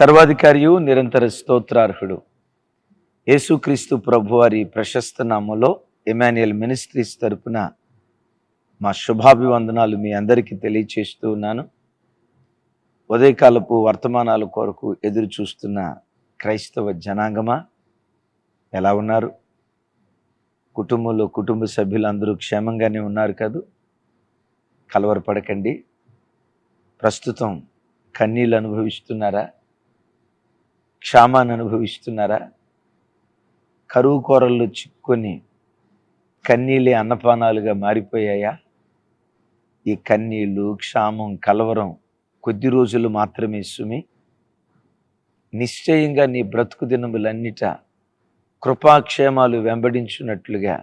సర్వాధికారియు నిరంతర స్తోత్రార్హుడు. యేసుక్రీస్తు ప్రభువారి ప్రశస్త నామములో ఎమాన్యుయల్ మినిస్ట్రీస్ తరపున మా శుభాభివందనాలు మీ అందరికీ తెలియచేస్తూ ఉన్నాను. ఉదయకాలపు వర్తమానాల కొరకు ఎదురు చూస్తున్న క్రైస్తవ జనాంగమా? ఎలా ఉన్నారు? కుటుంబంలో కుటుంబ సభ్యులందరూ క్షేమంగానే ఉన్నారు కదూ? కలవరపడకండి. ప్రస్తుతం కన్నీళ్ళు అనుభవిస్తున్నారా? క్షామాన్ని అనుభవిస్తున్నారా? కరువు కూరల్లో చిక్కుని కన్నీళ్ళే అన్నపానాలుగా మారిపోయాయా? ఈ కన్నీళ్ళు క్షామం కలవరం కొద్ది రోజులు మాత్రమే సుమి. నిశ్చయంగా నీ బ్రతుకు దినములన్నిట కృపాక్షేమాలు వెంబడించున్నట్లుగా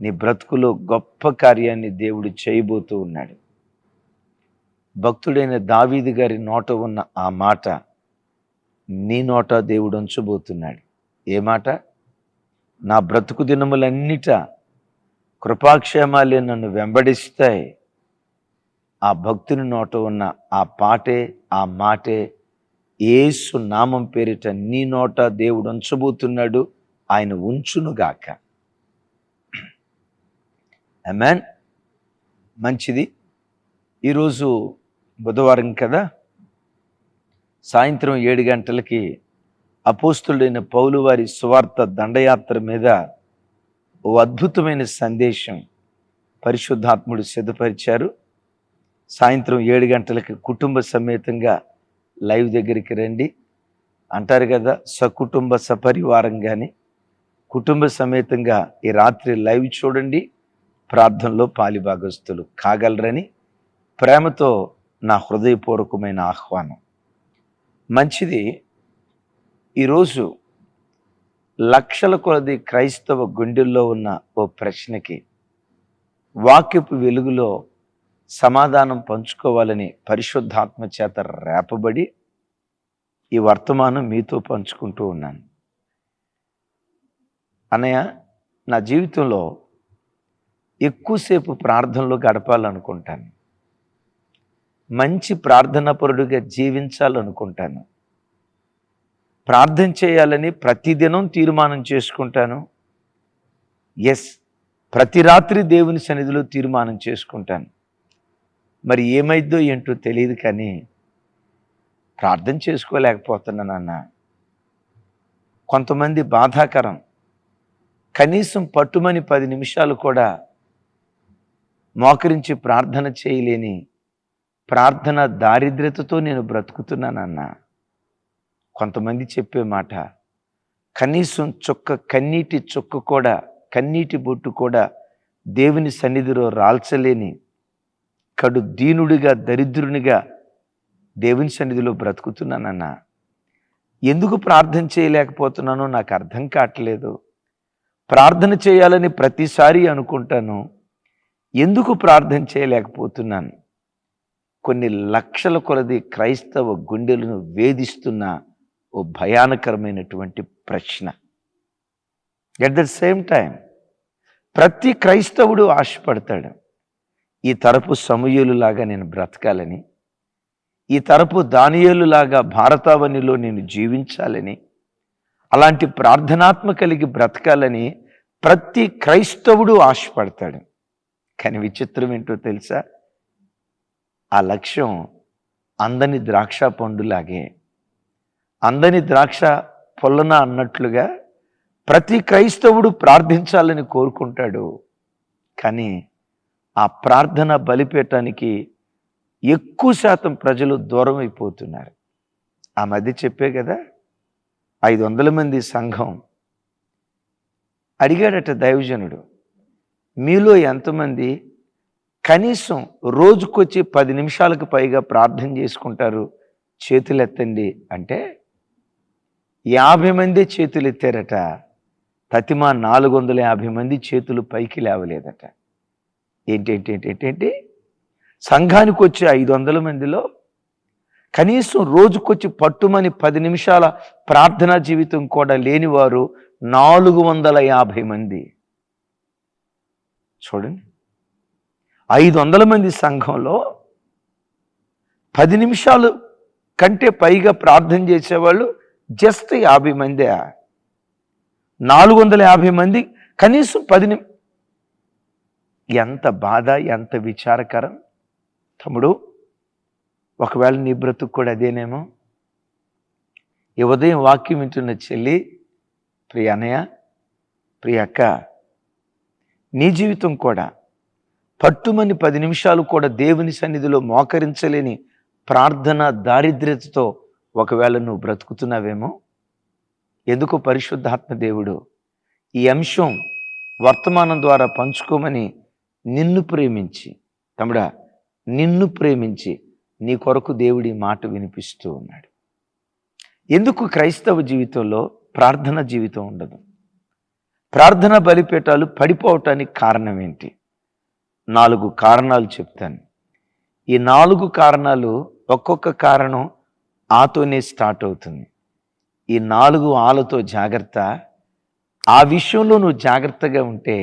నీ బ్రతుకులో గొప్ప కార్యాన్ని దేవుడు చేయబోతూ ఉన్నాడు. భక్తుడైన దావీది గారి నోట ఉన్న ఆ మాట నీ నోట దేవుడు ఉంచబోతున్నాడు. ఏ మాట? నా బ్రతుకు దినములన్నిట కృపాక్షేమాలే నన్ను వెంబడిస్తాయి. ఆ భక్తుని నోట ఉన్న ఆ పాటే ఆ మాటే ఏసు నామం పేరిట నీ నోట దేవుడు ఉంచబోతున్నాడు. ఆయన ఉంచునుగాక అమెన్ మంచిది. ఈరోజు బుధవారం కదా? సాయంత్రం ఏడు గంటలకి అపోస్తుడైన పౌలు వారి సువార్త దండయాత్ర మీద ఓ అద్భుతమైన సందేశం పరిశుద్ధాత్ముడు సిద్ధపరిచారు. సాయంత్రం ఏడు గంటలకి కుటుంబ సమేతంగా లైవ్ దగ్గరికి రండి. అంటారు కదా సకుటుంబ సపరివారంగానే కుటుంబ సమేతంగా ఈ రాత్రి లైవ్ చూడండి. ప్రార్థనలో పాలిభాగస్తులు కాగలరని ప్రేమతో నా హృదయపూర్వకమైన ఆహ్వానం. మంచిది. ఈరోజు లక్షల కొలది క్రైస్తవ గుండెల్లో ఉన్న ఓ ప్రశ్నకి వాక్యపు వెలుగులో సమాధానం పంచుకోవాలని పరిశుద్ధాత్మ చేత రేపబడి ఈ వర్తమానం మీతో పంచుకుంటూ ఉన్నాను. అన్నయ్య నా జీవితంలో ఎక్కువసేపు ప్రార్థనలో గడపాలనుకుంటాను. మంచి ప్రార్థనపరుడిగా జీవించాలనుకుంటాను. ప్రార్థన చేయాలని ప్రతిదినం తీర్మానం చేసుకుంటాను. ఎస్ ప్రతి రాత్రి దేవుని సన్నిధిలో తీర్మానం చేసుకుంటాను. మరి ఏమైద్దో ఏంటో తెలియదు కానీ ప్రార్థన చేసుకోలేకపోతున్నానన్న కొంతమంది బాధాకరం. కనీసం పట్టుమని పది నిమిషాలు కూడా మోకరించి ప్రార్థన చేయలేని ప్రార్థన దారిద్ర్యతతో నేను బ్రతుకుతున్నానన్న. కొంతమంది చెప్పే మాట కనీసం చుక్క కన్నీటి చుక్క కూడా కన్నీటి బొట్టు కూడా దేవుని సన్నిధిలో రాల్చలేని కడు దీనుడిగా దరిద్రునిగా దేవుని సన్నిధిలో బ్రతుకుతున్నానన్న. ఎందుకు ప్రార్థన చేయలేకపోతున్నానో నాకు అర్థం కావట్లేదు. ప్రార్థన చేయాలని ప్రతిసారి అనుకుంటాను. ఎందుకు ప్రార్థన చేయలేకపోతున్నాను? కొన్ని లక్షల కొలది క్రైస్తవ గుండెలను వేధిస్తున్న ఓ భయానకరమైనటువంటి ప్రశ్న. ఎట్ ద సేమ్ టైం ప్రతి క్రైస్తవుడు ఆశపడతాడు ఈ తరపు సమూహలులాగా నేను బ్రతకాలని ఈ తరపు దానియేలులాగా భారతావనిలో నేను జీవించాలని అలాంటి ప్రార్థనాత్మ కలిగి బ్రతకాలని ప్రతి క్రైస్తవుడు ఆశపడతాడు. కానీ విచిత్రం ఏంటో తెలుసా? ఆ లక్ష్యం అందని ద్రాక్ష పండులాగే అందని ద్రాక్ష పొల్లన అన్నట్లుగా ప్రతి క్రైస్తవుడు ప్రార్థించాలని కోరుకుంటాడు. కానీ ఆ ప్రార్థన బలిపేయటానికి ఎక్కువ శాతం ప్రజలు దూరం అయిపోతున్నారు. ఆ మధ్య చెప్పే కదా ఐదు వందల మంది సంఘం. అడిగాడట దైవజనుడు మీలో ఎంతమంది కనీసం రోజుకొచ్చి పది నిమిషాలకు పైగా ప్రార్థన చేసుకుంటారు చేతులు ఎత్తండి అంటే యాభై మంది చేతులు ఎత్తారట తతిమా నాలుగు వందల యాభై మంది చేతులు పైకి లేవలేదట. ఏంటేంటి ఏంటేంటి సంఘానికి వచ్చే ఐదు వందల మందిలో కనీసం రోజుకొచ్చి పట్టుమని పది నిమిషాల ప్రార్థనా జీవితం కూడా లేనివారు నాలుగు వందల యాభై మంది. చూడండి. ఐదు వందల మంది సంఘంలో పది నిమిషాలు కంటే పైగా ప్రార్థన చేసేవాళ్ళు జస్ట్ యాభై మందే. నాలుగు వందల యాభై మంది కనీసం పది నిమి ఎంత బాధ ఎంత విచారకరం. తమ్ముడు ఒకవేళ నీ బ్రతుకు కూడా అదేనేమో. ఈ ఉదయం వాక్యం వింటున్న చెల్లి ప్రియ అన్నయ్య ప్రియ అక్క నీ జీవితం కూడా పట్టుమని పది నిమిషాలు కూడా దేవుని సన్నిధిలో మోకరించలేని ప్రార్థన దారిద్ర్యతతో ఒకవేళ నువ్వు బ్రతుకుతున్నావేమో? ఎందుకు పరిశుద్ధాత్మ దేవుడు ఈ అంశం వర్తమానం ద్వారా పంచుకోమని నిన్ను ప్రేమించి తమ్ముడా నిన్ను ప్రేమించి నీ కొరకు దేవుడి మాట వినిపిస్తూ ఉన్నాడు. ఎందుకు క్రైస్తవ జీవితంలో ప్రార్థన జీవితం ఉండదు? ప్రార్థన బలిపేటాలు పడిపోవటానికి కారణం ఏంటి? నాలుగు కారణాలు చెప్తాను. ఈ నాలుగు కారణాలు ఒక్కొక్క కారణం ఆతోనే స్టార్ట్ అవుతుంది. ఈ నాలుగు ఆలతో జాగ్రత్త. ఆ విషయంలో నువ్వు జాగ్రత్తగా ఉంటే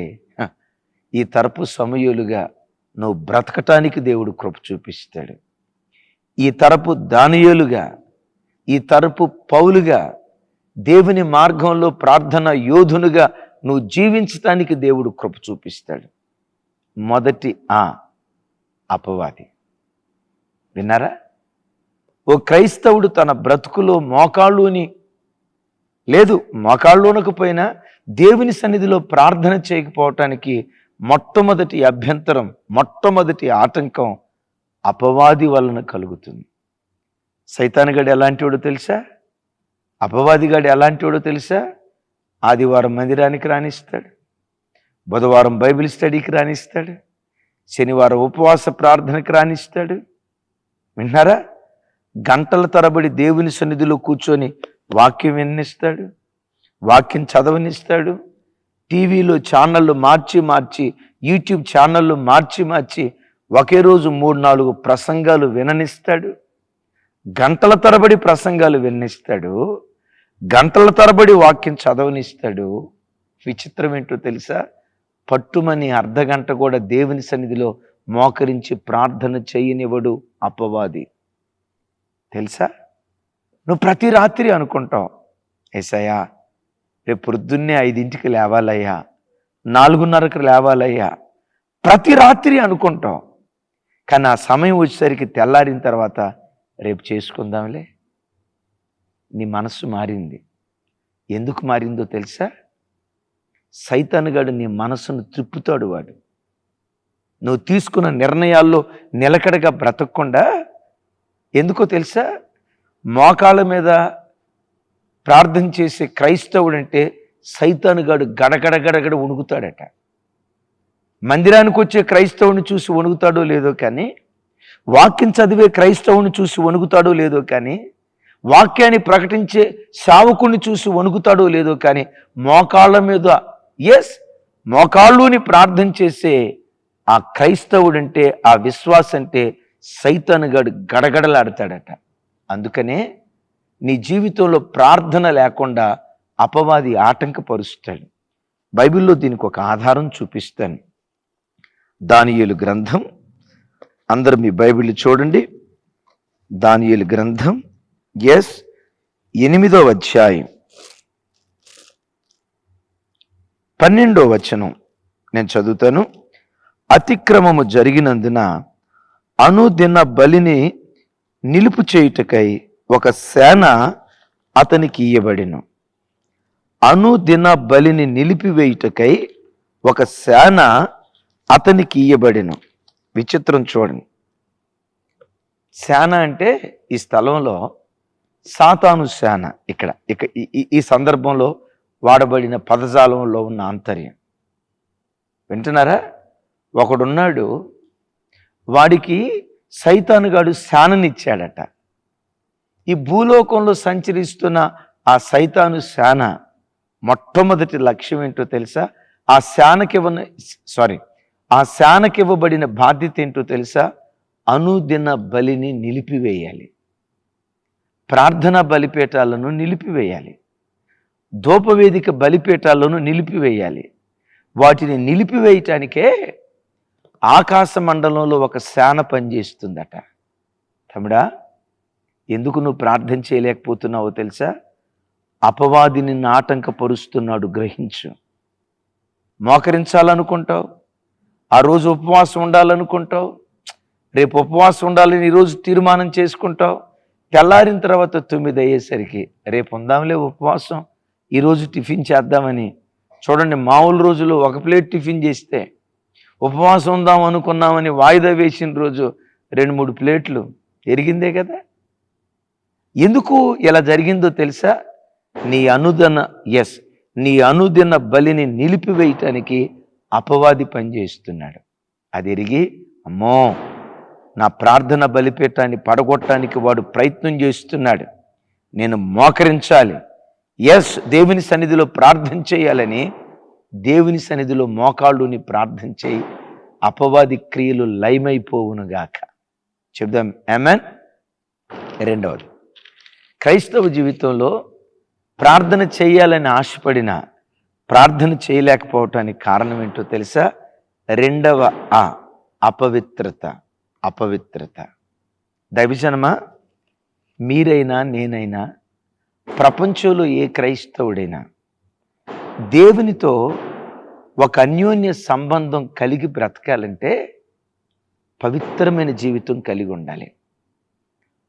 ఈ తరపు సమయులుగా నువ్వు బ్రతకటానికి దేవుడు కృప చూపిస్తాడు. ఈ తరపు దానియులుగా ఈ తరపు పౌలుగా దేవుని మార్గంలో ప్రార్థన యోధునుగా నువ్వు జీవించటానికి దేవుడు కృప చూపిస్తాడు. మొదటి ఆ అపవాది. విన్నారా? ఓ క్రైస్తవుడు తన బ్రతుకులో మోకాళ్ళుని లేదు మోకాళ్ళునకపోయినా దేవుని సన్నిధిలో ప్రార్థన చేయకపోవటానికి మొట్టమొదటి అభ్యంతరం మొట్టమొదటి ఆటంకం అపవాది వలన కలుగుతుంది. సైతానుగాడు ఎలాంటివాడో తెలుసా? అపవాదిగాడు ఎలాంటివాడో తెలుసా? ఆదివారం మందిరానికి రాణిస్తాడు. బుధవారం బైబిల్ స్టడీకి రాణిస్తాడు శనివారం ఉపవాస ప్రార్థనకి రాణిస్తాడు విన్నారా? గంటల తరబడి దేవుని సన్నిధిలో కూర్చొని వాక్యం విన్నిస్తాడు వాక్యం చదవనిస్తాడు. టీవీలో ఛానళ్ళు మార్చి మార్చి యూట్యూబ్ ఛానళ్ళు మార్చి మార్చి ఒకే రోజు మూడు నాలుగు ప్రసంగాలు విననిస్తాడు. గంటల తరబడి ప్రసంగాలు విన్నిస్తాడు. గంటల తరబడి వాక్యం చదవనిస్తాడు. విచిత్రం ఏంటో తెలుసా? పట్టుమని అర్ధగంట కూడా దేవుని సన్నిధిలో మోకరించి ప్రార్థన చేయనివ్వడు అపవాది. తెలుసా? నువ్వు ప్రతి రాత్రి అనుకుంటావు ఏసయ్యా రేపు పొద్దున్నే ఐదింటికి లేవాలయ్యా నాలుగున్నరకు లేవాలయ్యా ప్రతి రాత్రి అనుకుంటావు. కానీ ఆ సమయం వచ్చేసరికి తెల్లారిన తర్వాత రేపు చేసుకుందాంలే. నీ మనస్సు మారింది. ఎందుకు మారిందో తెలుసా? సైతానుగాడు నీ మనసును త్రిప్పుతాడు వాడు. నువ్వు తీసుకున్న నిర్ణయాల్లో నిలకడగా బ్రతకకుండా ఎందుకో తెలుసా? మోకాళ్ళ మీద ప్రార్థన చేసే క్రైస్తవుడు అంటే సైతానుగాడు గడగడ గడగడ వణుకుతాడట. మందిరానికి వచ్చే క్రైస్తవుని చూసి వణుకుతాడో లేదో కానీ వాక్యం చదివే క్రైస్తవుని చూసి వణుకుతాడో లేదో కానీ వాక్యాన్ని ప్రకటించే సావకుని చూసి వణుకుతాడో లేదో కానీ మోకాళ్ళ మీద ఎస్ మోకాళ్ళుని ప్రార్థన చేసే ఆ క్రైస్తవుడంటే ఆ విశ్వాస అంటే సైతానుగాడు గడగడలాడతాడట. అందుకనే నీ జీవితంలో ప్రార్థన లేకుండా అపవాది ఆటంకపరుస్తాడు. బైబిల్లో దీనికి ఒక ఆధారం చూపిస్తాను. దానియులు గ్రంథం. అందరు మీ బైబిల్ చూడండి. దానియులు గ్రంథం. ఎస్ ఎనిమిదో అధ్యాయం. పన్నెండో వచనం నేను చదువుతాను. అతిక్రమము జరిగినందున అనుదిన బలిని నిలుపు చేయుటకై ఒక సేన అతనికి ఇయ్యబడిను. అనుదిన బలిని నిలిపివేయుటకై ఒక సేన అతనికి ఇయ్యబడిను. విచిత్రం చూడండి. సేన అంటే ఈ స్థలంలో సాతాను సేన ఇక్కడ. ఇక ఈ- ఈ- ఈ సందర్భంలో వాడబడిన పదజాలంలో ఉన్న ఆంతర్యం. వింటున్నారా? ఒకడున్నాడు వాడికి సైతానుగాడు శాననిచ్చాడట. ఈ భూలోకంలో సంచరిస్తున్న ఆ సైతాను శాన మొట్టమొదటి లక్ష్యం ఏంటో తెలుసా? ఆ శానకివ్వన సారీ ఆ శానకివ్వబడిన బాధ్యత ఏంటో తెలుసా? అనుదిన బలిని నిలిపివేయాలి. ప్రార్థనా బలిపేటాలను నిలిపివేయాలి. ధూపవేదిక బలిపీఠాల్లోనూ నిలిపివేయాలి. వాటిని నిలిపివేయటానికే ఆకాశ మండలంలో ఒక శాన పనిచేస్తుందట. తమ్ముడా ఎందుకు నువ్వు ప్రార్థన చేయలేకపోతున్నావో తెలుసా? అపవాదిని ఆటంకపరుస్తున్నాడు గ్రహించు. మోకరించాలనుకుంటావు. ఆ రోజు ఉపవాసం ఉండాలనుకుంటావు. రేపు ఉపవాసం ఉండాలని ఈరోజు తీర్మానం చేసుకుంటావు. తెల్లారిన తర్వాత తొమ్మిది అయ్యేసరికి రేపు ఉందాంలే ఉపవాసం. ఈరోజు టిఫిన్ చేద్దామని. చూడండి మామూలు రోజులు ఒక ప్లేట్ టిఫిన్ చేస్తే ఉపవాసం ఉందాం అనుకున్నామని వాయిదా వేసిన రోజు రెండు మూడు ప్లేట్లు జరిగిందే కదా? ఎందుకు ఇలా జరిగిందో తెలుసా? నీ అనుదన ఎస్ నీ అనుదిన బలిని నిలిపివేయటానికి అపవాది పనిచేస్తున్నాడు అది ఎరిగి అమ్మో నా ప్రార్థన బలిపేటాన్ని పడగొట్టడానికి వాడు ప్రయత్నం చేస్తున్నాడు. నేను మోకరించాలి. ఎస్ దేవుని సన్నిధిలో ప్రార్థన చేయాలని దేవుని సన్నిధిలో మోకాళ్ళుని ప్రార్థన చేయి. అపవాది క్రియలు లయమైపోవునుగాక చెప్దాం. ఎమన్ రెండవది. క్రైస్తవ జీవితంలో ప్రార్థన చేయాలని ఆశపడిన ప్రార్థన చేయలేకపోవటానికి కారణం ఏంటో తెలుసా? రెండవ ఆ అపవిత్రత అపవిత్రత. దైవజనమా మీరైనా నేనైనా ప్రపంచంలో ఏ క్రైస్తవుడైనా దేవునితో ఒక అన్యోన్య సంబంధం కలిగి బ్రతకాలంటే పవిత్రమైన జీవితం కలిగి ఉండాలి.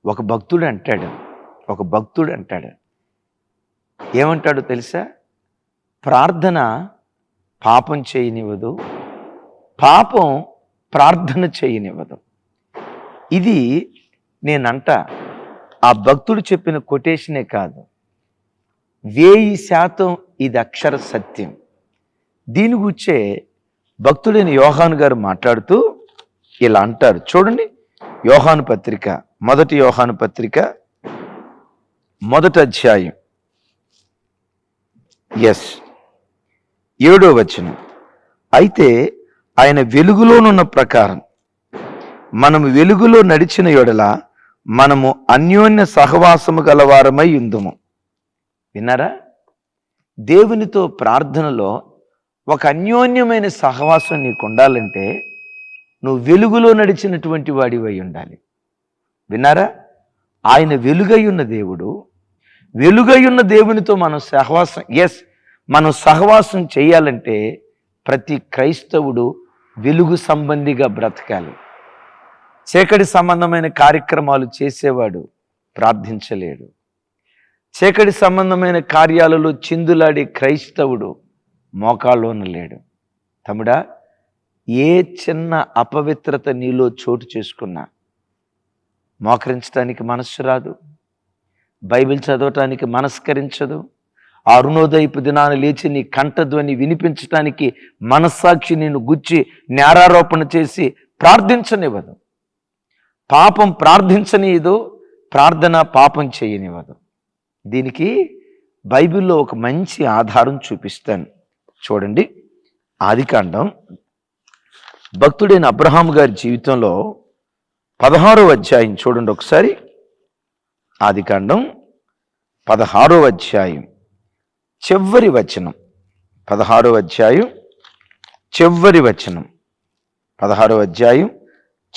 ఒక భక్తుడు అంటాడు ఒక భక్తుడు అంటాడు. ఏమంటాడు తెలుసా? ప్రార్థన పాపం చేయనివ్వదు పాపం ప్రార్థన చేయనివ్వదు. ఇది నేనంట ఆ భక్తుడు చెప్పిన కొటేషనే కాదు. వేయి శాతం ఇది అక్షర సత్యం. దీని గుర్చే భక్తుడైన యోహాను గారు మాట్లాడుతూ ఇలా అంటారు. చూడండి యోహాను పత్రిక మొదటి యోహాను పత్రిక మొదటి అధ్యాయం. ఎస్ ఏడో వచనం. అయితే ఆయన వెలుగులోనున్న ప్రకారం మనం వెలుగులో నడిచిన యొడల మనము అన్యోన్య సహవాసము గలవారమై ఉందము. విన్నారా? దేవునితో ప్రార్థనలో ఒక అన్యోన్యమైన సహవాసం నీకు ఉండాలంటే నువ్వు వెలుగులో నడిచినటువంటి వాడివై ఉండాలి. విన్నారా? ఆయన వెలుగై ఉన్న దేవుడు వెలుగై ఉన్న దేవునితో మనం సహవాసం ఎస్ మనం సహవాసం చేయాలంటే ప్రతి క్రైస్తవుడు వెలుగు సంబంధిగా బ్రతకాలి. చీకటి సంబంధమైన కార్యక్రమాలు చేసేవాడు ప్రార్థించలేడు. చీకటి సంబంధమైన కార్యాలలో చిందులాడే క్రైస్తవుడు మోకాళ్ళలోన లేడు. తమ్ముడా ఏ చిన్న అపవిత్రత నీలో చోటు చేసుకున్నా మోకరించడానికి మనస్సు రాదు. బైబిల్ చదవటానికి మనస్కరించదు. అరుణోదయపు దినాన లేచి నీ కంఠధ్వని వినిపించటానికి మనస్సాక్షి నేను గుచ్చి నేరారోపణ చేసి ప్రార్థించనివ్వదు. పాపం ప్రార్థించనీయదు ప్రార్థన పాపం చేయనివ్వదు. దీనికి బైబిల్లో ఒక మంచి ఆధారం చూపిస్తాను. చూడండి ఆదికాండం భక్తుడైన అబ్రహాం గారి జీవితంలో పదహారో అధ్యాయం చూడండి ఒకసారి. ఆదికాండం పదహారో అధ్యాయం. చివరి వచనం. పదహారో అధ్యాయం చివరి వచనం. పదహారో అధ్యాయం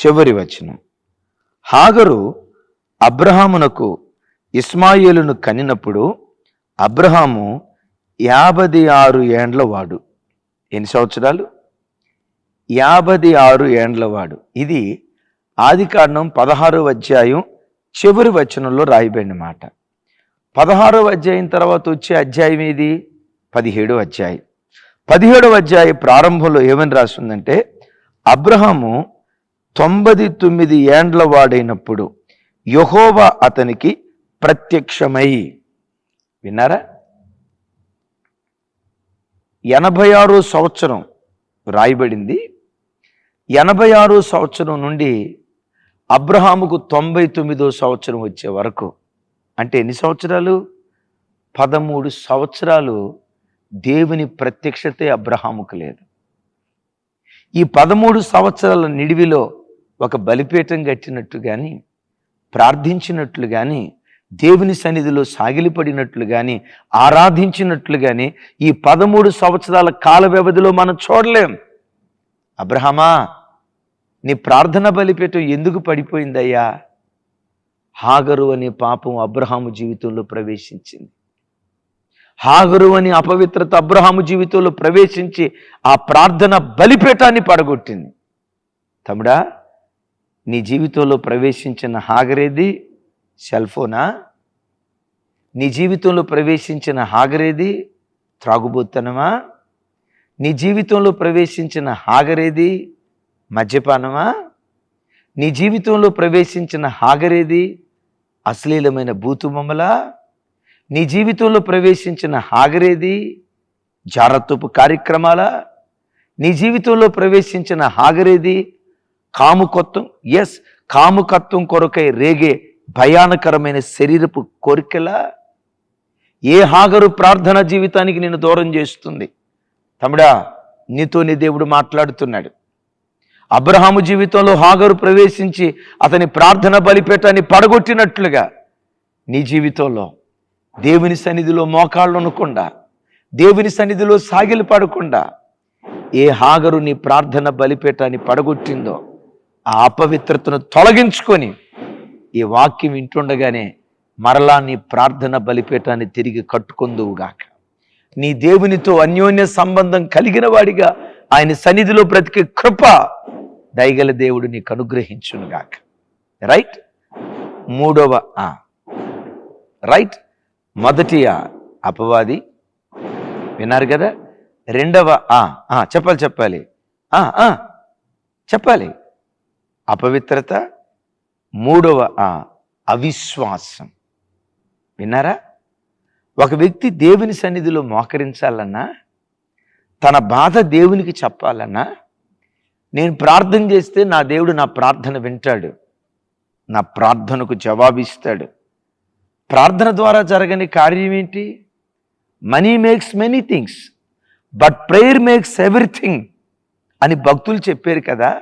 చివరి వచనం. హాగరు అబ్రహామునకు ఇస్మాయిలును కనినప్పుడు అబ్రహాము యాభై ఆరు ఏండ్ల వాడు. ఎన్ని సంవత్సరాలు? యాభై ఆరు ఏండ్ల వాడు. ఇది ఆదికాండం పదహారో అధ్యాయం చివరి వచనంలో రాయబడిన మాట పదహారో అధ్యాయం తర్వాత వచ్చే అధ్యాయం ఏది? పదిహేడో అధ్యాయం. పదిహేడవ అధ్యాయ ప్రారంభంలో ఏమని రాస్తుందంటే అబ్రహాము తొంభై తొమ్మిది ఏండ్ల వాడైనప్పుడు యహోవా అతనికి ప్రత్యక్షమై. విన్నారా? ఎనభై ఆరో సంవత్సరం రాయబడింది. ఎనభై ఆరో సంవత్సరం నుండి అబ్రహాముకు తొంభై తొమ్మిదో సంవత్సరం వచ్చే వరకు అంటే ఎన్ని సంవత్సరాలు? పదమూడు సంవత్సరాలు దేవుని ప్రత్యక్షతే అబ్రహాముకు లేదు. ఈ పదమూడు సంవత్సరాల నిడివిలో ఒక బలిపీఠం కట్టినట్టు కానీ ప్రార్థించినట్లు కానీ దేవుని సన్నిధిలో సాగిలిపడినట్లు కానీ ఆరాధించినట్లు కానీ ఈ పదమూడు సంవత్సరాల కాల వ్యవధిలో మనం చూడలేం. అబ్రహమా నీ ప్రార్థన బలిపీఠం ఎందుకు పడిపోయిందయ్యా? హాగరు అనే పాపం అబ్రహాము జీవితంలో ప్రవేశించింది. హాగరు అని అపవిత్రత అబ్రహాము జీవితంలో ప్రవేశించి ఆ ప్రార్థన బలిపీఠాన్ని పడగొట్టింది. తమ్ముడా నీ జీవితంలో ప్రవేశించిన హాగరేది సెల్ ఫోనా నీ జీవితంలో ప్రవేశించిన హాగరేది త్రాగుబోత్తనమా నీ జీవితంలో ప్రవేశించిన హాగరేది మద్యపానమా? నీ జీవితంలో ప్రవేశించిన హాగరేది అశ్లీలమైన బూతుమమ్మలా నీ జీవితంలో ప్రవేశించిన హాగరేది జారత్వపు కార్యక్రమాల? నీ జీవితంలో ప్రవేశించిన హాగరేది కాముకత్వం ఎస్ కాముకత్వం కొరకై రేగే భయానకరమైన శరీరపు కోరికల? ఏ హాగరు ప్రార్థన జీవితానికి నేను దూరం చేస్తుంది? తమ్ముడా నీతో నీ దేవుడు మాట్లాడుతున్నాడు. అబ్రహాము జీవితంలో హాగరు ప్రవేశించి అతని ప్రార్థన బలిపేటాన్ని పడగొట్టినట్లుగా నీ జీవితంలో దేవుని సన్నిధిలో మోకాళ్ళు అనకుండా దేవుని సన్నిధిలో సాగిలు పడకుండా ఏ హాగరు నీ ప్రార్థన బలిపేటాన్ని పడగొట్టిందో ఆ అపవిత్రతను తొలగించుకొని ఈ వాక్యం వింటుండగానే మరలా నీ ప్రార్థన బలిపేటాన్ని తిరిగి కట్టుకుందువుగాక నీ దేవునితో అన్యోన్య సంబంధం కలిగిన వాడిగా ఆయన సన్నిధిలో బ్రతికే కృప దయగల దేవుడు నీకు అనుగ్రహించునుగాక రైట్? మూడవ ఆ. రైట్? మొదటి ఆ అపవాది. విన్నారు కదా? రెండవ ఆ. చెప్పాలి చెప్పాలి. చెప్పాలి. అపవిత్రత మూడవ అవిశ్వాసం. విన్నారా? ఒక వ్యక్తి దేవుని సన్నిధిలో మోకరించాలన్నా తన బాధ దేవునికి చెప్పాలన్నా నేను ప్రార్థన చేస్తే నా దేవుడు నా ప్రార్థన వింటాడు. నా ప్రార్థనకు జవాబిస్తాడు. ప్రార్థన ద్వారా జరగని కార్యం ఏంటి? Money makes many things but prayer makes everything అని భక్తులు చెప్పారు కదా.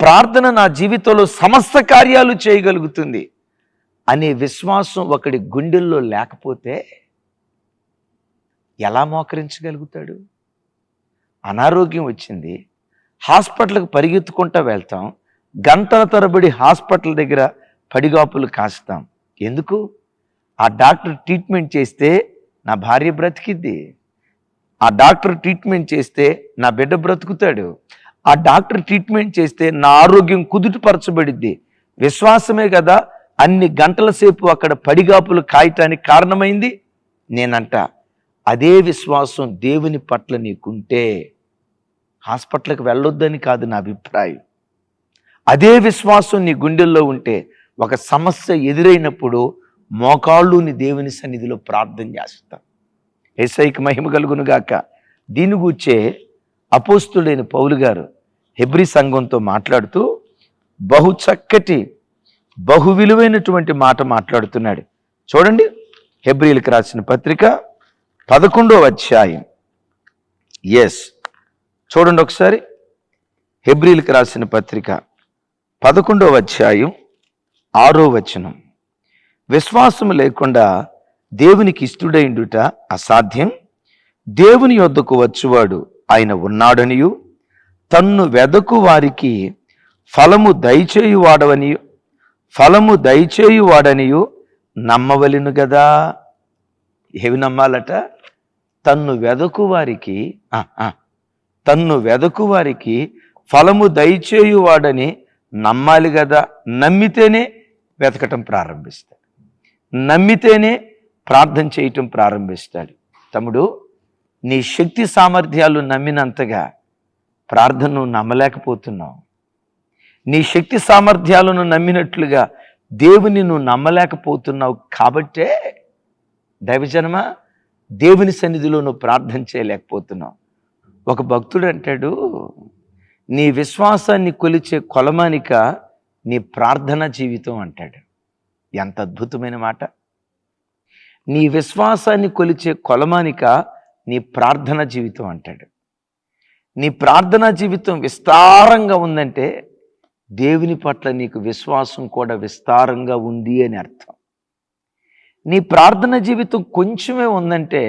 ప్రార్థన నా జీవితంలో సమస్త కార్యాలు చేయగలుగుతుంది అనే విశ్వాసం ఒకడి గుండెల్లో లేకపోతే ఎలా మోకరించగలుగుతాడు? అనారోగ్యం వచ్చింది. హాస్పిటల్కి పరిగెత్తుకుంటూ వెళ్తాం. గంటల తరబడి హాస్పిటల్ దగ్గర పడిగాపులు కాస్తాం. ఎందుకు? ఆ డాక్టర్ ట్రీట్మెంట్ చేస్తే నా భార్య బ్రతికిద్ది. ఆ డాక్టర్ ట్రీట్మెంట్ చేస్తే నా బిడ్డ బ్రతుకుతాడు. ఆ డాక్టర్ ట్రీట్మెంట్ చేస్తే నా ఆరోగ్యం కుదుటపరచబడిద్ది. విశ్వాసమే కదా అన్ని గంటల సేపు అక్కడ పడిగాపులు కాయటానికి కారణమైంది? నేనంట. అదే విశ్వాసం దేవుని పట్ల నీకుంటే హాస్పిటల్కి వెళ్ళొద్దని కాదు నా అభిప్రాయం. అదే విశ్వాసం నీ గుండెల్లో ఉంటే ఒక సమస్య ఎదురైనప్పుడు మోకాళ్ళు నీ దేవుని సన్నిధిలో ప్రార్థన చేస్తాం. ఏసైకి మహిమ కలుగునుగాక. దీని గూర్చే అపోస్తుడైన పౌలు గారు హెబ్రి సంఘంతో మాట్లాడుతూ బహు చక్కటి బహు విలువైనటువంటి మాట మాట్లాడుతున్నాడు. చూడండి హెబ్రిలకు రాసిన పత్రిక పదకొండో అధ్యాయం. ఎస్ చూడండి ఒకసారి హెబ్రిలకు రాసిన పత్రిక పదకొండవ అధ్యాయం ఆరో వచనం. విశ్వాసము లేకుండా దేవునికి ఇష్టడైండుట అసాధ్యం. దేవుని యొద్దకు వచ్చువాడు ఆయన ఉన్నాడనియు. తన్ను వెదకు వారికి ఫలము దయచేయువాడవనియు. ఫలము దయచేయువాడనియు నమ్మవలెను గదా. ఏవి నమ్మాలట? తన్ను వెదకు వారికి తన్ను వెదకు వారికి ఫలము దయచేయువాడని నమ్మాలి కదా నమ్మితేనే వెతకటం ప్రారంభిస్తాడు. నమ్మితేనే ప్రార్థన చేయటం ప్రారంభిస్తాడు. తమ్ముడు నీ శక్తి సామర్థ్యాలు నమ్మినంతగా ప్రార్థన నమ్మలేకపోతున్నావు. నీ శక్తి సామర్థ్యాలను నమ్మినట్లుగా దేవుని నువ్వు నమ్మలేకపోతున్నావు కాబట్టే దైవజనమ దేవుని సన్నిధిలో నువ్వు ప్రార్థన చేయలేకపోతున్నావు. ఒక భక్తుడు అంటాడు నీ విశ్వాసాన్ని కొలిచే కొలమానిక నీ ప్రార్థన జీవితం అంటాడు. ఎంత అద్భుతమైన మాట. నీ విశ్వాసాన్ని కొలిచే కొలమానిక నీ ప్రార్థన జీవితం అంటాడు. నీ ప్రార్థన జీవితం విస్తారంగా ఉందంటే దేవుని పట్ల నీకు విశ్వాసం కూడా విస్తారంగా ఉంది అని అర్థం. నీ ప్రార్థన జీవితం కొంచెమే ఉందంటే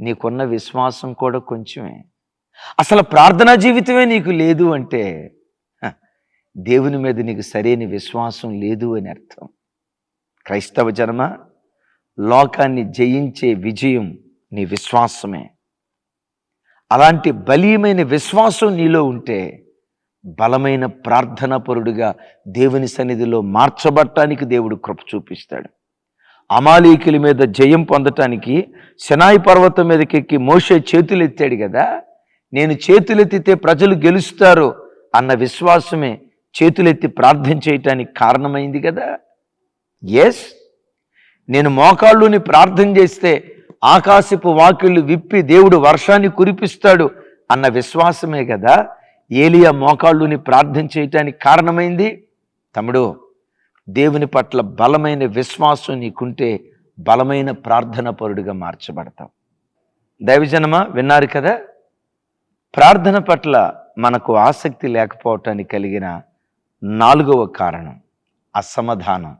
నీకున్న విశ్వాసం కూడా కొంచెమే. అసలు ప్రార్థనా జీవితమే నీకు లేదు అంటే దేవుని మీద నీకు సరైన విశ్వాసం లేదు అని అర్థం. క్రైస్తవ జనమ లోకాన్ని జయించే విజయం నీ విశ్వాసమే. అలాంటి బలీయమైన విశ్వాసం నీలో ఉంటే బలమైన ప్రార్థన పరుడుగా దేవుని సన్నిధిలో మార్చబట్టానికి దేవుడు కృప చూపిస్తాడు. అమాలీకుల మీద జయం పొందటానికి శనాయి పర్వతం మీదకి ఎక్కి మోసే చేతులు ఎత్తాడు కదా నేను చేతులెత్తితే ప్రజలు గెలుస్తారు అన్న విశ్వాసమే చేతులెత్తి ప్రార్థన చేయటానికి కారణమైంది కదా? ఎస్ నేను మోకాళ్ళుని ప్రార్థన చేస్తే ఆకాశపు వాకిళ్ళు విప్పి దేవుడు వర్షాన్ని కురిపిస్తాడు అన్న విశ్వాసమే కదా ఏలియా మోకాళ్ళుని ప్రార్థన చేయటానికి కారణమైంది? తమ్ముడు దేవుని పట్ల బలమైన విశ్వాసం నీకుంటే బలమైన ప్రార్థన పరుడిగా మార్చబడతాం. దైవజనమా విన్నారు కదా? ప్రార్థన పట్ల మనకు ఆసక్తి లేకపోవటానికి కలిగిన నాలుగవ కారణం అసమాధానం.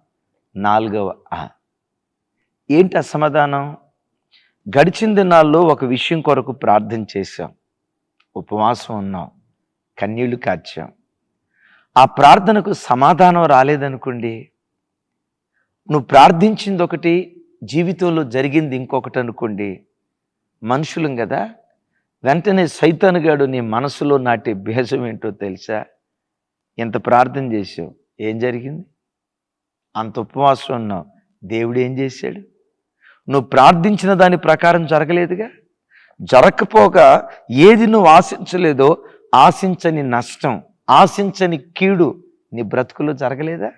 నాలుగవ ఏంటి అసమాధానం? గడిచిన దినాల్లో ఒక విషయం కొరకు ప్రార్థన చేశాం. ఉపవాసం ఉన్నాం. కన్నీళ్ళు కాచాం. ఆ ప్రార్థనకు సమాధానం రాలేదనుకోండి నువ్వు ప్రార్థించింది ఒకటి జీవితంలో జరిగింది ఇంకొకటి అనుకోండి మనుషులం కదా. వెంటనే సైతానుగాడు నీ మనసులో నాటే భేషం ఏంటో తెలుసా? ఎంత ప్రార్థన చేసావు ఏం జరిగింది? అంత ఉపవాసం ఉన్నావు. దేవుడు ఏం చేశాడు? నువ్వు ప్రార్థించిన దాని ప్రకారం జరగలేదుగా? జరగకపోగా ఏది నువ్వు ఆశించలేదో ఆశించని నష్టం ఆశించని కీడు నీ బ్రతుకులో జరగలేదా?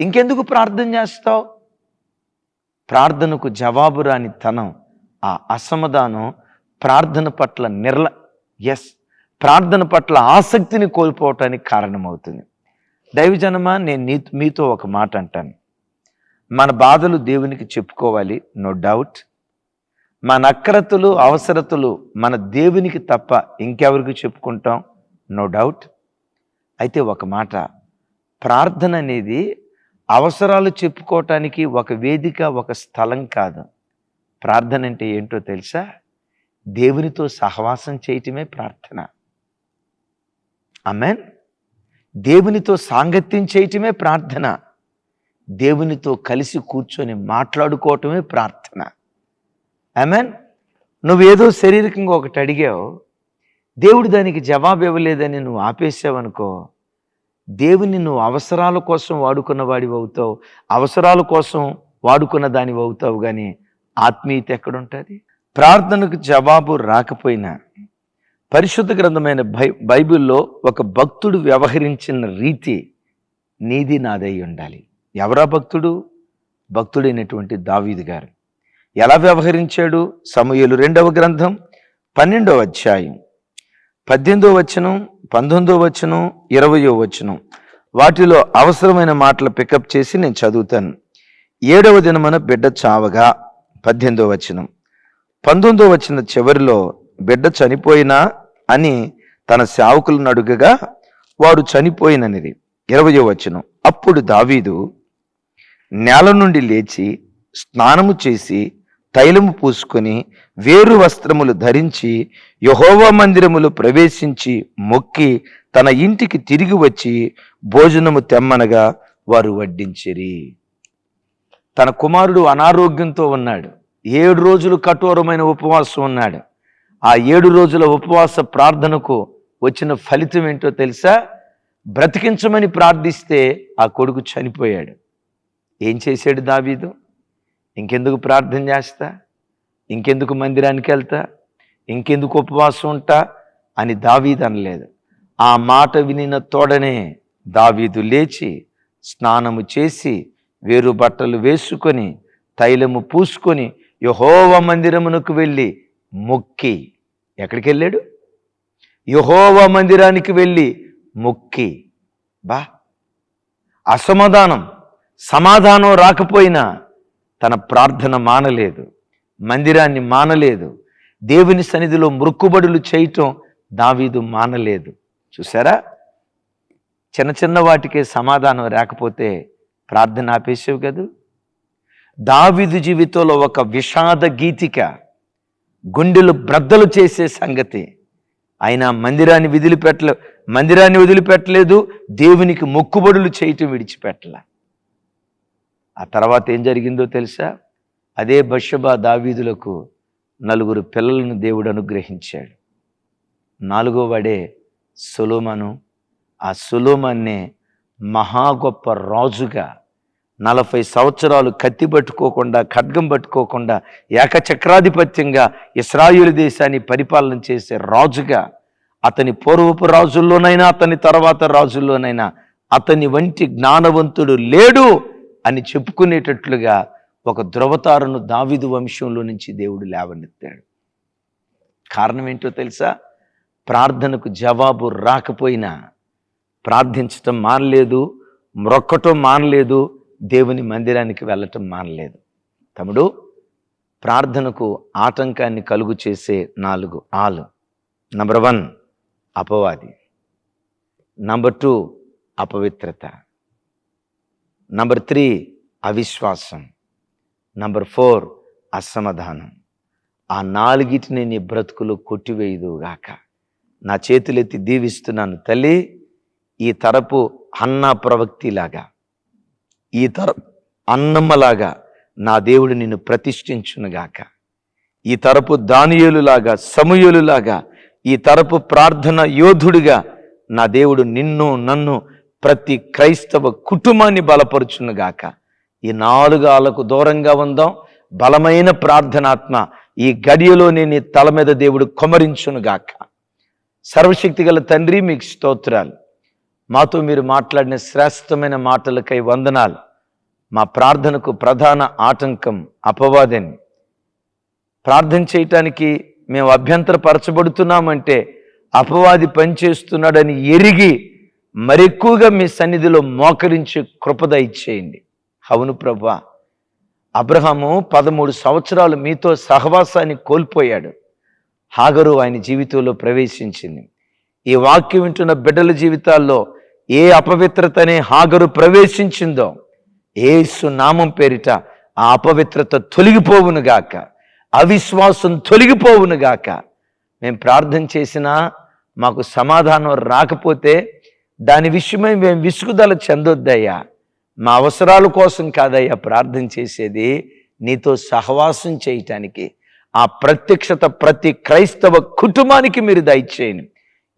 ఇంకెందుకు ప్రార్థన చేస్తావు? ప్రార్థనకు జవాబు రాని తనం ఆ అసమాధానం ప్రార్థన పట్ల నిర్ల ఎస్ ప్రార్థన పట్ల ఆసక్తిని కోల్పోవటానికి కారణమవుతుంది. దైవజనమా నేను నీ మీతో ఒక మాట అంటాను. మన బాధలు దేవునికి చెప్పుకోవాలి నో డౌట్ మన అక్రతలు అవసరతలు మన దేవునికి తప్ప ఇంకెవరికి చెప్పుకుంటాం? నో డౌట్ అయితే ఒక మాట ప్రార్థన అనేది అవసరాలు చెప్పుకోవటానికి ఒక వేదిక ఒక స్థలం కాదు. ప్రార్థన అంటే ఏంటో తెలుసా? దేవునితో సహవాసం చేయటమే ప్రార్థన. అమెన్ దేవునితో సాంగత్యం చేయటమే ప్రార్థన. దేవునితో కలిసి కూర్చొని మాట్లాడుకోవటమే ప్రార్థన. అమెన్ నువ్వేదో శారీరకంగా ఒకటి అడిగావు దేవుడు దానికి జవాబు ఇవ్వలేదని నువ్వు ఆపేసావనుకో దేవుని నువ్వు అవసరాల కోసం వాడుకున్న వాడివి అవుతావు అవసరాల కోసం వాడుకున్న దానివి అవుతావు కానీ ఆత్మీయత ఎక్కడుంటుంది? ప్రార్థనకు జవాబు రాకపోయినా పరిశుద్ధ గ్రంథమైన బై బైబిల్లో ఒక భక్తుడు వ్యవహరించిన రీతి నీది నాదై ఉండాలి. ఎవరా భక్తుడు? భక్తుడైనటువంటి దావీదు గారు. ఎలా వ్యవహరించాడు? సమూహలు రెండవ గ్రంథం పన్నెండవ అధ్యాయం పద్దెనిమిదో వచనం పంతొమ్మిదో వచనం ఇరవయో వచనం. వాటిలో అవసరమైన మాటలు పికప్ చేసి నేను చదువుతాను. ఏడవ దినమన బిడ్డ చావగా పద్దెనిమిదో వచనం. పంతొమ్మిదో వచ్చిన చివరిలో బిడ్డ చనిపోయినా అని తన సేవకులను అడుగగా వాడు చనిపోయిననిది. ఇరవయో వచనం. అప్పుడు దావీదు నేల నుండి లేచి స్నానము చేసి తైలము పూసుకొని వేరు వస్త్రములు ధరించి యహోవా మందిరములు ప్రవేశించి మొక్కి తన ఇంటికి తిరిగి వచ్చి భోజనము తెమ్మనగా వారు వడ్డించిరి. తన కుమారుడు అనారోగ్యంతో ఉన్నాడు. ఏడు రోజులు కఠోరమైన ఉపవాసం ఉన్నాడు. ఆ ఏడు రోజుల ఉపవాస ప్రార్థనకు వచ్చిన ఫలితం ఏంటో తెలుసా? బ్రతికించమని ప్రార్థిస్తే ఆ కొడుకు చనిపోయాడు. ఏం చేశాడు దావీదు? ఇంకెందుకు ప్రార్థన చేస్తా? ఇంకెందుకు మందిరానికి వెళ్తా? ఇంకెందుకు ఉపవాసం ఉంటా? అని దావీదు అనలేదు. ఆ మాట వినిన తోడనే దావీదు లేచి స్నానము చేసి వేరు బట్టలు వేసుకొని తైలము పూసుకొని యహోవ మందిరమునకు వెళ్ళి మొక్కి. ఎక్కడికి వెళ్ళాడు యహోవ మందిరానికి వెళ్ళి మొక్కి. బా అసమాధానం. సమాధానం రాకపోయినా తన ప్రార్థన మానలేదు మందిరాన్ని మానలేదు దేవుని సన్నిధిలో మృక్కుబడులు చేయటం దావీదు మానలేదు. చూసారా చిన్న చిన్న వాటికే సమాధానం రాకపోతే ప్రార్థన ఆపేసేవు కదూ? దావీదు జీవితంలో ఒక విషాద గీతిక గుండెలు బ్రద్దలు చేసే సంగతి. ఆయన మందిరాన్ని విదిలిపెట్టలే మందిరాన్ని వదిలిపెట్టలేదు దేవునికి మొక్కుబడులు చేయటం విడిచిపెట్టలే. ఆ తర్వాత ఏం జరిగిందో తెలుసా? అదే బషబా దావీదులకు నలుగురు పిల్లలను దేవుడు అనుగ్రహించాడు. నాలుగో వాడే సులోమను. ఆ సులోమన్నే మహా గొప్ప రాజుగా నలభై సంవత్సరాలు కత్తి పట్టుకోకుండా ఖడ్గం పట్టుకోకుండా ఏకచక్రాధిపత్యంగా ఇస్రాయుల్ దేశాన్ని పరిపాలన చేసే రాజుగా అతని పూర్వపు రాజుల్లోనైనా అతని తర్వాత రాజుల్లోనైనా అతని వంటి జ్ఞానవంతుడు లేడు. అని చెప్పుకునేటట్లుగా ఒక ధ్రువతారను దావిదు వంశంలో నుంచి దేవుడు లేవనెత్తాడు. కారణం ఏంటో తెలుసా? ప్రార్థనకు జవాబు రాకపోయినా ప్రార్థించటం మానలేదు మ్రొక్కటం మానలేదు దేవుని మందిరానికి వెళ్ళటం మానలేదు. తమ్ముడు ప్రార్థనకు ఆటంకాన్ని కలుగు చేసే నాలుగు ఆలు. నంబర్ వన్ అపవాది. నంబర్ టూ అపవిత్రత. నంబర్ త్రీ అవిశ్వాసం. నంబర్ ఫోర్ అసమాధానం. ఆ నాలుగిటిని నీ బ్రతుకులు కొట్టివేయుదుగాక నా చేతులెత్తి దీవిస్తున్నాను తల్లి ఈ తరపు అన్న ప్రవక్తిలాగా. ఈ తర అన్నమ్మలాగా నా దేవుడు నిన్ను ప్రతిష్ఠించునుగాక ఈ తరపు దానియులులాగా సమయులులాగా ఈ తరపు ప్రార్థన యోధుడిగా నా దేవుడు నిన్ను నన్ను ప్రతి క్రైస్తవ కుటుంబాన్ని బలపరుచునుగాక. ఈ నాలుగు ఆలకు దూరంగా ఉందాం. బలమైన ప్రార్థనాత్మ ఈ గడియలోనే నీ తల మీద దేవుడు కొమరించునుగాక. సర్వశక్తి గల తండ్రి మీకు స్తోత్రాలు. మాతో మీరు మాట్లాడిన శ్రేష్టమైన మాటలకై వందనాలు. మా ప్రార్థనకు ప్రధాన ఆటంకం అపవాదని ప్రార్థన చేయటానికి మేము అభ్యంతరపరచబడుతున్నామంటే అపవాది పనిచేస్తున్నాడని ఎరిగి మరెక్కువగా మీ సన్నిధిలో మోకరించి కృపద ఇచ్చేయండి. అవును ప్రభా అబ్రహాము పదమూడు సంవత్సరాలు మీతో సహవాసాన్ని కోల్పోయాడు. హాగరు ఆయన జీవితంలో ప్రవేశించింది. ఈ వాక్యం వింటున్న బిడ్డల జీవితాల్లో ఏ అపవిత్రతనే హాగరు ప్రవేశించిందో ఏసు నామం పేరిట ఆ అపవిత్రత తొలగిపోవునుగాక అవిశ్వాసం తొలగిపోవునుగాక మేము ప్రార్థన చేసినా మాకు సమాధానం రాకపోతే దాని విషయమై మేము విసుగుదల చెందొద్దయ్యా. మా అవసరాల కోసం కాదయ్యా ప్రార్థన చేసేది నీతో సహవాసం చేయటానికి. ఆ ప్రత్యక్షత ప్రతి క్రైస్తవ కుటుంబానికి మీరు దయచేయండి.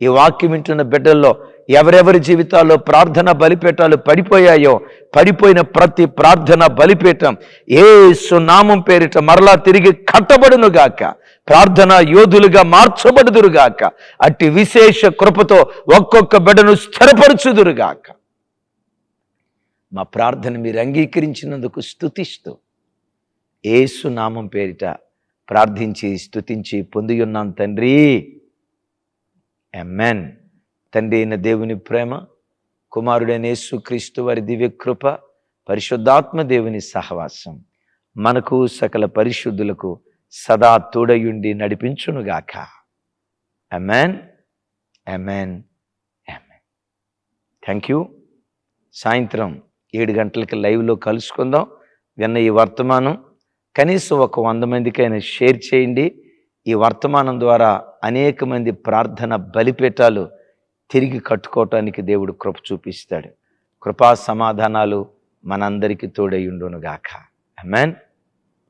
ఈ వాక్యం వింటున్న బిడ్డల్లో ఎవరెవరి జీవితాల్లో ప్రార్థన బలిపేటాలు పడిపోయాయో పడిపోయిన ప్రతి ప్రార్థన బలిపేటం ఏ సునామం పేరిట మరలా తిరిగి కట్టబడునుగాక. ప్రార్థన యోధులుగా మార్చబడుదురుగాక. అట్టి విశేష కృపతో ఒక్కొక్క బిడను స్థిరపరచుదురుగాక. మా ప్రార్థన మీరు అంగీకరించినందుకు స్తుతిస్తూ ఏసు నామం పేరిట ప్రార్థించి స్తుతించి పొంది ఉన్నాం తండ్రి. ఎమ్మెన్ తండ్రి అయిన దేవుని ప్రేమ కుమారుడైన యేసుక్రీస్తు వారి దివ్యకృప పరిశుద్ధాత్మ దేవుని సహవాసం మనకు సకల పరిశుద్ధులకు సదా తోడయుండి నడిపించునుగాక. Amen amen amen thank you సాయంత్రం ఏడు గంటలకి లైవ్లో కలుసుకుందాం. విన్న ఈ వర్తమానం కనీసం ఒక వంద మందికైనా షేర్ చేయండి. ఈ వర్తమానం ద్వారా అనేక మంది ప్రార్థన బలిపీఠాలు తిరిగి కట్టుకోవటానికి దేవుడు కృప చూపిస్తాడు. కృపా సమాధానాలు మనందరికీ తోడయ్యుండునుగాక ఉండునుగాక. అమెన్